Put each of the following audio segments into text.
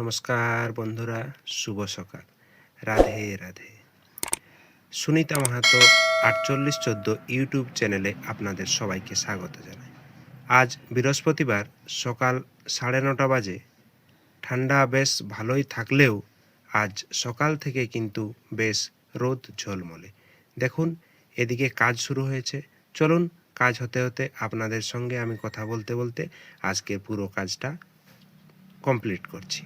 নমস্কার বন্ধুরা, শুভ সকাল। রাধে রাধে। সুনিতা মাহাতো আটচল্লিশ চোদ্দ ইউটিউব চ্যানেলে আপনাদের সবাইকে স্বাগত জানাই। আজ বৃহস্পতিবার সকাল সাড়ে নটা বাজে। ঠান্ডা বেশ ভালোই থাকলেও আজ সকাল থেকে কিন্তু বেশ রোদ ঝলমলে। দেখুন, এদিকে কাজ শুরু হয়েছে। চলুন, কাজ হতে হতে আপনাদের সঙ্গে আমি কথা বলতে বলতে আজকে পুরো কাজটা কমপ্লিট করছি।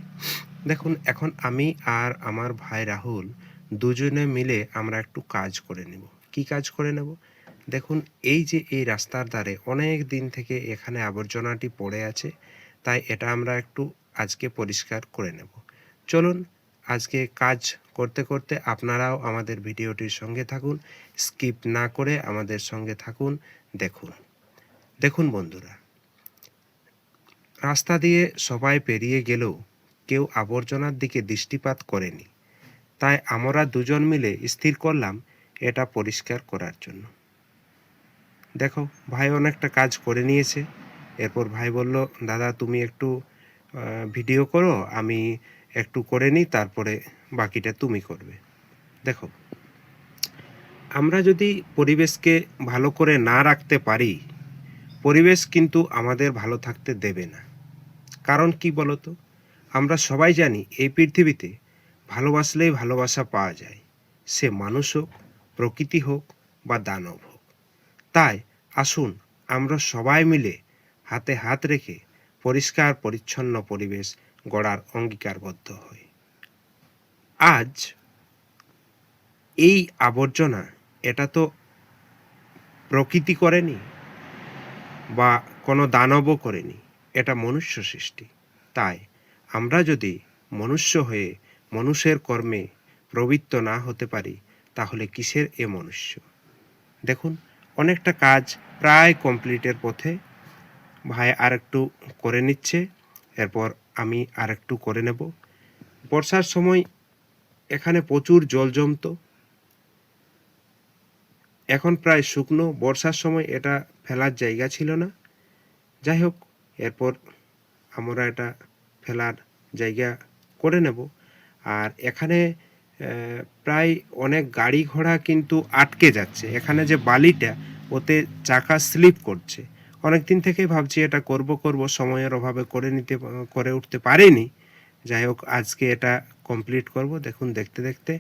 দেখুন, এখন আমি আর আমার ভাই রাহুল দুজনে মিলে আমরা একটু কাজ করে নেব। কি কাজ করে নেব? দেখুন, এই যে এই রাস্তার ধারে অনেক দিন থেকে এখানে আবর্জনাটি পড়ে আছে, তাই এটা আমরা একটু আজকে পরিষ্কার করে নেব। চলুন, আজকে কাজ করতে করতে আপনারাও আমাদের ভিডিওটির সঙ্গে থাকুন, স্কিপ না করে আমাদের সঙ্গে থাকুন, দেখুন। দেখুন বন্ধুরা রাস্তা দিয়ে সবাই পেরিয়ে গেলেও কেউ আবর্জনার দিকে দৃষ্টিপাত করেনি। তাই আমরা দুজন মিলে স্থির করলাম এটা পরিষ্কার করার জন্য। দেখো, ভাই অনেকটা কাজ করে নিয়েছে। এরপর ভাই বলল, দাদা, তুমি একটু ভিডিও করো, আমি একটু করে নিই, তারপরে বাকিটা তুমি করবে। দেখো, আমরা যদি পরিবেশকে ভালো করে না রাখতে পারি, পরিবেশ কিন্তু আমাদের ভালো থাকতে দেবে না। কারণ কি বলতো? আমরা সবাই জানি এই পৃথিবীতে ভালোবাসলেই ভালোবাসা পাওয়া যায়। সে মানুষ হোক, প্রকৃতি হোক বা দানব হোক। তাই আসুন আমরা সবাই মিলে হাতে হাত রেখে পরিষ্কার, পরিচ্ছন্ন পরিবেশ গড়ার অঙ্গীকারবদ্ধ হই। আজ এই আবর্জনা এটা তো প্রকৃতি করেনি বা কোনো দানবও করেনি। এটা মনুষ্য সৃষ্টি। তাই আমরা যদি মনুষ্য হয়ে মানুষের কর্মে প্রবৃত্ত না হতে পারি, তাহলে কিসের এ মনুষ্য? দেখুন, অনেকটা কাজ প্রায় কমপ্লিটের পথে ভাই আর একটু করে নিচ্ছে, এরপর আমি আর একটু করে নেব। বর্ষার সময় এখানে প্রচুর জল জমতো। এখন প্রায় শুকনো। বর্ষার সময় এটা ফেলার জায়গা ছিল না। যাই হোক এরপর আমরা এটা ফেলার জায়গা করে নেব। আর এখানে প্রায় অনেক গাড়ি ঘোড়া কিন্তু আটকে যাচ্ছে। এখানে যে বালিটা, ওতে চাকা স্লিপ করছে। অনেক দিন থেকেই ভাবছি এটা করব করব, সময়ের অভাবে করে নিতে, করে উঠতে পারিনি। যাই হোক, আজকে এটা কমপ্লিট করব। দেখুন, দেখতে দেখতে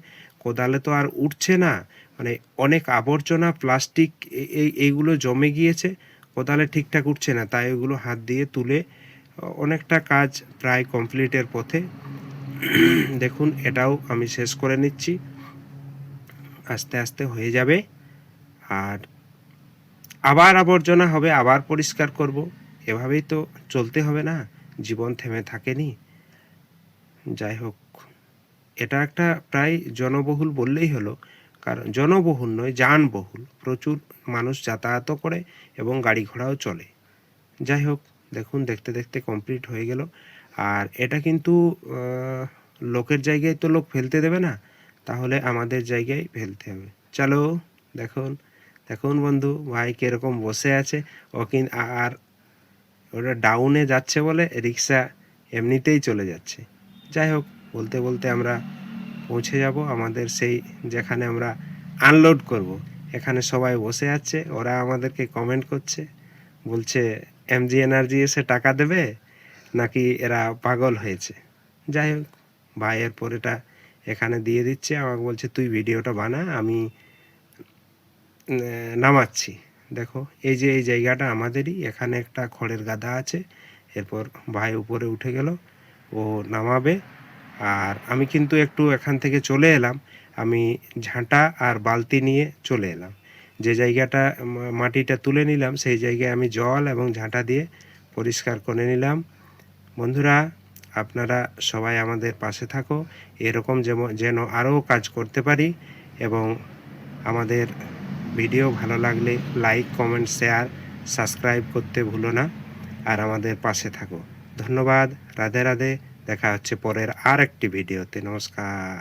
কোদালে তো আর উঠছে না। মানে অনেক আবর্জনা, প্লাস্টিক এই, এইগুলো জমে গিয়েছে। কোদালে ঠিকঠাক উঠছে না, তাই ওগুলো হাত দিয়ে তুলে, অনেকটা কাজ প্রায় কমপ্লিটের পথে। দেখুন, এটাও আমি শেষ করে নিচ্ছি। আস্তে আস্তে হয়ে যাবে। আর আবার আবর্জনা হবে, আবার পরিষ্কার করব। এভাবেই তো চলতে হবে না, জীবন থেমে থাকেনি। যাই হোক, এটা একটা প্রায় জনবহুল বললেই হলো। কারণ জনবহুল নয়, যানবহুল। প্রচুর মানুষ যাতায়াতও করে এবং গাড়ি ঘোড়াও চলে। যাই হোক, দেখুন, দেখতে দেখতে কমপ্লিট হয়ে গেল। আর এটা কিন্তু লোকের জায়গায় তো লোক ফেলতে দেবে না। তাহলে আমাদের জায়গায় ফেলতে হবে। চলো, দেখুন দেখুন বন্ধু, ভাই কীরকম বসে আছে। ও আর ওটা ডাউনে যাচ্ছে বলে, রিক্সা এমনিতেই চলে যাচ্ছে। যাই হোক, বলতে বলতে আমরা পৌঁছে যাব, আমাদের সেই যেখানে আমরা আনলোড করব। এখানে সবাই বসে আছে, ওরা আমাদেরকে কমেন্ট করছে, বলছে এমজি এনার্জি এসে টাকা দেবে? নাকি এরা পাগল হয়েছে? যাই হোক, ভাই এরপর এটা এখানে দিয়ে দিচ্ছে, আমাকে বলছে, তুই ভিডিওটা বানা, আমি নামাচ্ছি। দেখো, এই যে এই জায়গাটা আমাদেরই, এখানে একটা খড়ের গাদা আছে, এরপর ভাই উপরে উঠে গেল, ও নামাবে আর আমি কিন্তু একটু এখান থেকে চলে এলাম। আমি ঝাঁটা আর বালতি নিয়ে চলে এলাম। যে জায়গাটা মাটিটা তুলে নিলাম, সেই জায়গায় আমি জল এবং ঝাঁটা দিয়ে পরিষ্কার করে নিলাম। বন্ধুরা, আপনারা সবাই আমাদের পাশে থাকো। এরকম যেন আরও কাজ করতে পারি এবং আমাদের ভিডিও ভালো লাগলে লাইক, কমেন্ট, শেয়ার, সাবস্ক্রাইব করতে ভুলো না। আর আমাদের পাশে থাকো। ধন্যবাদ। রাধে রাধে। দেখা হচ্ছে পরের আর একটি ভিডিওতে। নমস্কার।